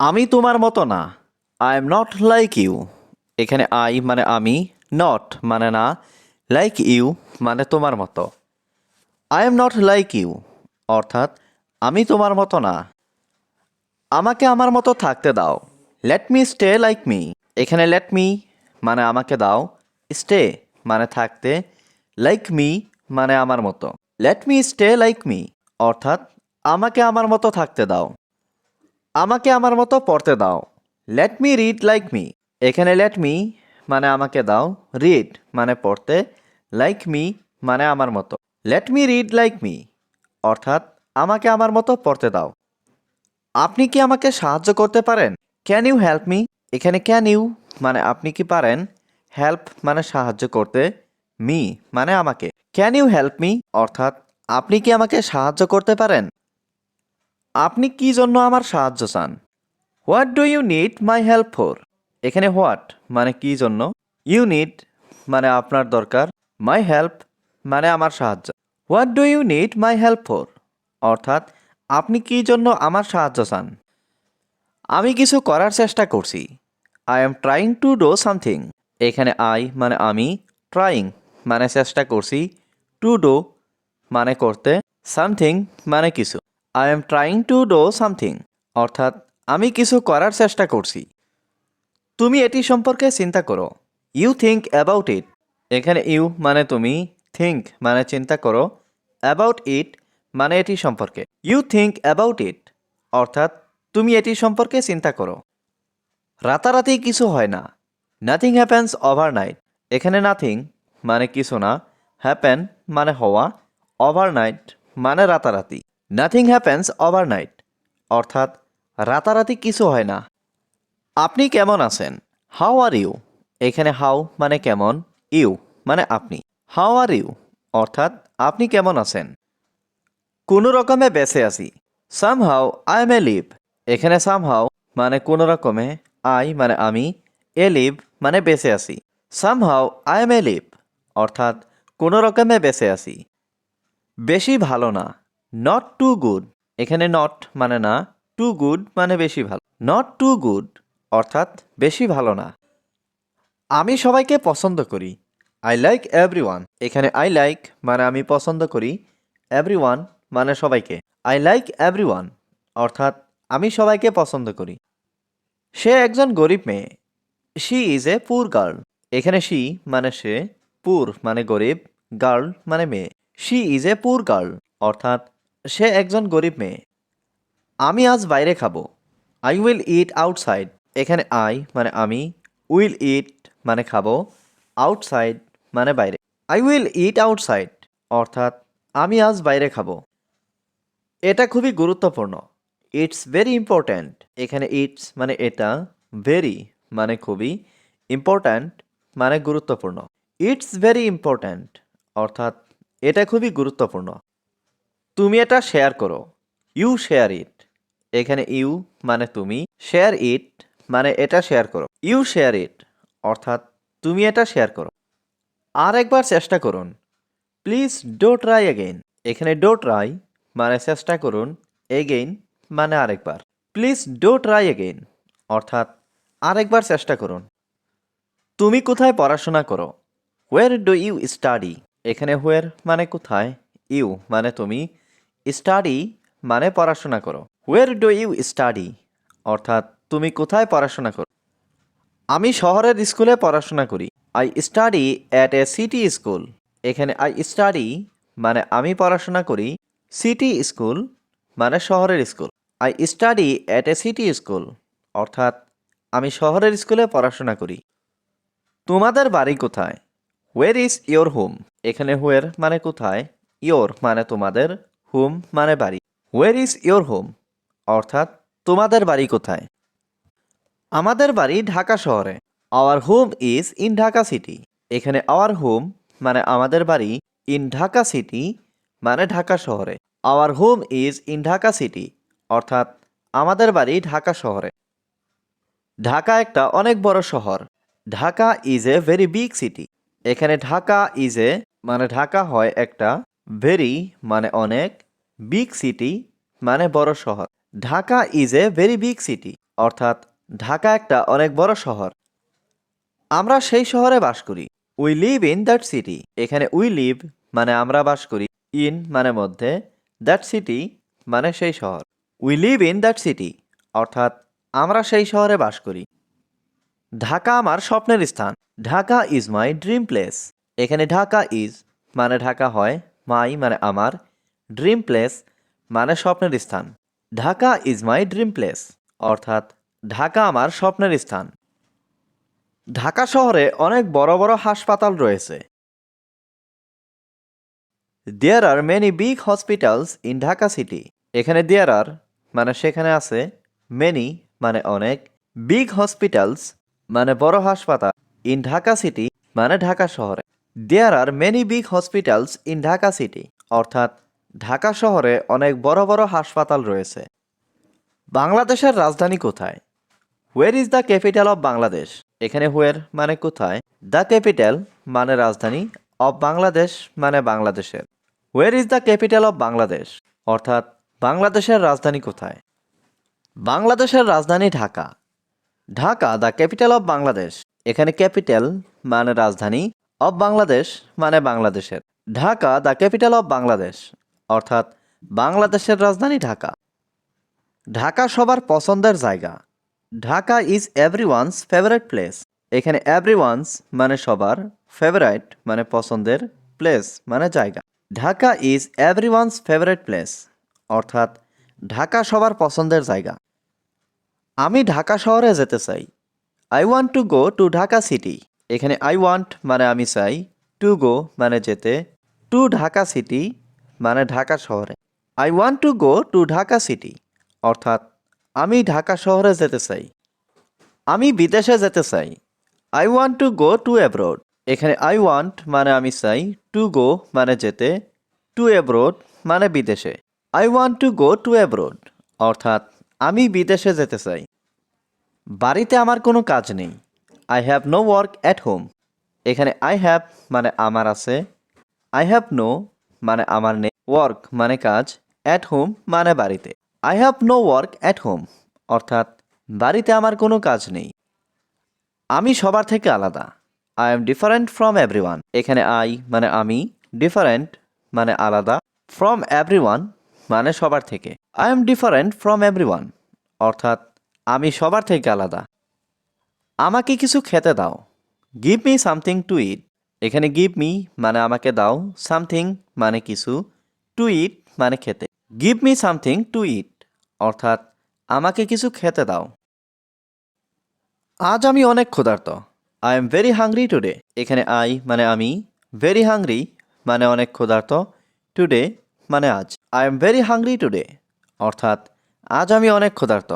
আমি তোমার মতো না। I am not like you এখানে আই মানে আমি নট মানে না। লাইক ইউ মানে তোমার মতো। I am not like you অর্থাৎ, আমি তোমার মতো না। আমাকে আমার মতো থাকতে দাও। Let me stay like me এখানে লেট মি মানে আমাকে দাও। স্টে মানে থাকতে। লাইক মি মানে আমার মতো। Let me stay like me অর্থাৎ, আমাকে আমার মতো থাকতে দাও। আমাকে আমার মতো পড়তে দাও। Let me read like me এখানে লেট মি মানে আমাকে দাও। রিড মানে পড়তে। লাইক মি মানে আমার মতো। Let me read like me অর্থাৎ আমাকে আমার মতো পড়তে দাও। আপনি কি আমাকে সাহায্য করতে পারেন? ক্যান ইউ হেল্প মি এখানে ক্যান ইউ মানে আপনি কি পারেন? হেল্প মানে সাহায্য করতে। মি মানে আমাকে। ক্যান ইউ হেল্প মি অর্থাৎ আপনি কি আমাকে সাহায্য করতে পারেন? আপনি কি জন্য আমার সাহায্য চান? What do you need my help for এখানে হোয়াট মানে কি জন্য? ইউ নিড মানে আপনার দরকার। মাই হেল্প মানে আমার সাহায্য। What do you need my help for অর্থাৎ, আপনি কি জন্য আমার সাহায্য চান? আমি কিছু করার চেষ্টা করছি। I am trying to do something এখানে আই মানে আমি ট্রাইং মানে চেষ্টা করছি। টু ডো মানে করতে। সামথিং মানে কিছু। I am trying to do something অর্থাৎ, আমি কিছু করার চেষ্টা করছি। তুমি এটি সম্পর্কে চিন্তা করো। ইউ থিঙ্ক অ্যাবাউট ইট এখানে ইউ মানে তুমি থিঙ্ক মানে চিন্তা করো। অ্যাবাউট ইট মানে এটি সম্পর্কে। ইউ থিঙ্ক অ্যাবাউট ইট অর্থাৎ, তুমি এটি সম্পর্কে চিন্তা করো। রাতারাতি কিছু হয় না। নাথিং হ্যাপেন্স ওভারনাইট এখানে নাথিং মানে কিছু না। হ্যাপেন মানে হওয়া। ওভারনাইট মানে রাতারাতি। নাথিং হ্যাপেন্স ওভারনাইট অর্থাৎ রাতারাতি কিছু হয় না। আপনি কেমন আছেন? হাউ আর ইউ এখানে হাউ মানে কেমন? ইউ মানে আপনি। হাউ আর ইউ অর্থাৎ আপনি কেমন আছেন? কোনো রকমে বেঁচে আছি। Somehow I am a live এখানে সাম হাউ মানে কোনো রকমে আই মানে আমি এ লিভ মানে বেঁচে আছি। Somehow I am a live অর্থাৎ কোনো রকমে বেঁচে আছি। বেশি ভালো না। নট টু গুড এখানে নট মানে না টু গুড মানে বেশি ভালো। নট টু গুড অর্থাৎ বেশি ভালো না। আমি সবাইকে পছন্দ করি। আই লাইক এভরি এখানে আই লাইক মানে আমি পছন্দ করি। এভরি মানে সবাইকে। আই লাইক এভরি অর্থাৎ আমি সবাইকে পছন্দ করি। সে একজন গরিব মেয়ে। শি ইজ এ পুর গার্ল এখানে শি মানে সে পুর মানে গরিব গার্ল মানে মেয়ে। শি ইজ এ পুর গার্ল অর্থাৎ সে একজন গরিব মেয়ে। আমি আজ বাইরে খাব। আই উইল ইট আউটসাইড এখানে আই মানে আমি। উইল ইট মানে খাব। আউটসাইড মানে বাইরে। আই উইল ইট আউটসাইড অর্থাৎ আমি আজ বাইরে খাব। এটা খুবই গুরুত্বপূর্ণ। ইটস ভেরি ইম্পর্ট্যান্ট এখানে ইটস মানে এটা। ভেরি মানে খুবই ইম্পর্ট্যান্ট মানে গুরুত্বপূর্ণ। ইটস ভেরি ইম্পর্ট্যান্ট অর্থাৎ এটা খুবই গুরুত্বপূর্ণ। তুমি এটা শেয়ার করো। ইউ শেয়ার ইট এখানে ইউ মানে তুমি। শেয়ার ইট মানে এটা শেয়ার করো। ইউ শেয়ার ইট অর্থাৎ তুমি এটা শেয়ার করো। আর একবার চেষ্টা করুন। প্লিজ ডো ট্রাই এগেইন এখানে ডো ট্রাই মানে চেষ্টা করুন এগেইন মানে আরেকবার। প্লিজ ডো ট্রাই এগেইন অর্থাৎ আরেকবার চেষ্টা করুন। তুমি কোথায় পড়াশোনা করো? হোয়ার ডু ইউ স্টাডি এখানে হোয়ার মানে কোথায়? ইউ মানে তুমি। স্টাডি মানে পড়াশোনা করো। হোয়ার ডু ইউ স্টাডি অর্থাৎ তুমি কোথায় পড়াশোনা করো? আমি শহরের স্কুলে পড়াশোনা করি। I study at a city school এখানে আই স্টাডি মানে আমি পড়াশোনা করি সিটি স্কুল মানে শহরের school I study at a city school অর্থাৎ আমি শহরের স্কুলে পড়াশোনা করি। তোমাদের বাড়ি কোথায়? হোয়ার ইজ ইয়োর হোম এখানে হোয়ার মানে কোথায়? ইয়োর মানে তোমাদের হোম মানে বাড়ি। হোয়ার ইজ ইয়োর হোম অর্থাৎ, তোমাদের বাড়ি কোথায়? আমাদের বাড়ি ঢাকা শহরে। Our home is in Dhaka city এখানে আওয়ার হোম মানে আমাদের বাড়ি ইন ঢাকা সিটি মানে ঢাকা শহরে। Our home is in Dhaka city অর্থাৎ, আমাদের বাড়ি ঢাকা শহরে। ঢাকা একটা অনেক বড় শহর। Dhaka is a very big city এখানে ঢাকা ইজ এ মানে ঢাকা হয় একটা ভেরি মানে অনেক বিগ সিটি মানে বড় শহর। Dhaka is a very big city অর্থাৎ ঢাকা একটা অনেক বড় শহর। আমরা সেই শহরে বাস করি। We live in that city এখানে উই লিভ মানে আমরা বাস করি। ইন মানে মধ্যে দ্যাট সিটি মানে সেই শহর। We live in that city অর্থাৎ আমরা সেই শহরে বাস করি। ঢাকা আমার স্বপ্নের স্থান। Dhaka is my dream place এখানে ঢাকা ইজ মানে ঢাকা হয় মাই মানে আমার, ড্রিম প্লেস মানে স্বপ্নের স্থান। Dhaka is my dream place, অর্থাৎ ঢাকা আমার স্বপ্নের স্থান। ঢাকা শহরে অনেক বড় বড় হাসপাতাল রয়েছে। There are many big hospitals in Dhaka city এখানে দেয়ার আর মানে সেখানে আছে মেনি মানে অনেক বিগ হসপিটালস মানে বড় হাসপাতাল। ইন ঢাকা সিটি মানে ঢাকা শহরে। There are many big hospitals in Dhaka city অর্থাৎ ঢাকা শহরে অনেক বড় বড় হাসপাতাল রয়েছে। বাংলাদেশের রাজধানী কোথায়? Where is the capital of Bangladesh এখানে হোয়ার মানে কোথায়? দ্য ক্যাপিটাল মানে রাজধানী অফ বাংলাদেশ মানে বাংলাদেশের। Where is the capital of Bangladesh অর্থাৎ বাংলাদেশের রাজধানী কোথায়? বাংলাদেশের রাজধানী Dhaka. Dhaka the capital of Bangladesh এখানে ক্যাপিটাল মানে রাজধানী অফ বাংলাদেশ মানে বাংলাদেশের। Dhaka the capital of Bangladesh অর্থাৎ বাংলাদেশের রাজধানী ঢাকা। ঢাকা সবার পছন্দের জায়গা। Dhaka is every everyone's favourite place এখানে এভরি এভরিওয়ানস মানে সবার ফেভারাইট মানে পছন্দের প্লেস মানে জায়গা। Dhaka is every everyone's favourite place অর্থাৎ ঢাকা সবার পছন্দের জায়গা। আমি ঢাকা শহরে যেতে চাই। I want to go to Dhaka city এখানে আই ওয়ান্ট মানে আমি চাই টু গো মানে যেতে টু ঢাকা সিটি মানে ঢাকা শহরে। I want to go to Dhaka city অর্থাৎ আমি ঢাকা শহরে যেতে চাই, আমি বিদেশে যেতে চাই। I want to go to abroad এখানে আই ওয়ান্ট মানে আমি চাই টু গো মানে যেতে টু অ্যাব্রোড মানে বিদেশে। I want to go to abroad অর্থাৎ আমি বিদেশে যেতে চাই। বাড়িতে আমার কোনো কাজ নেই I have no work at home এখানে আই হ্যাভ মানে আমার আছে। আই হ্যাভ নো মানে আমার নেই। ওয়ার্ক মানে কাজ। অ্যাট হোম মানে বাড়িতে। I have no work at home অর্থাৎ বাড়িতে আমার কোনো কাজ নেই। আমি সবার থেকে আলাদা। I am different from everyone এখানে আই মানে আমি ডিফারেন্ট মানে আলাদা। ফ্রম এভরিওয়ান মানে সবার থেকে। I am different from everyone অর্থাৎ আমি সবার থেকে আলাদা। আমাকে কিছু খেতে দাও। Give me something to eat এখানে গিভ মি মানে আমাকে দাও। সামথিং মানে কিছু। টু ইট মানে খেতে। Give me something to eat অর্থাৎ আমাকে কিছু খেতে দাও। আজ আমি অনেক ক্ষুধার্ত। I am very hungry today এখানে আই মানে আমি। ভেরি হাংরি মানে অনেক ক্ষুধার্ত। টুডে মানে আজ। I am very hungry today অর্থাৎ আজ আমি অনেক ক্ষুধার্ত।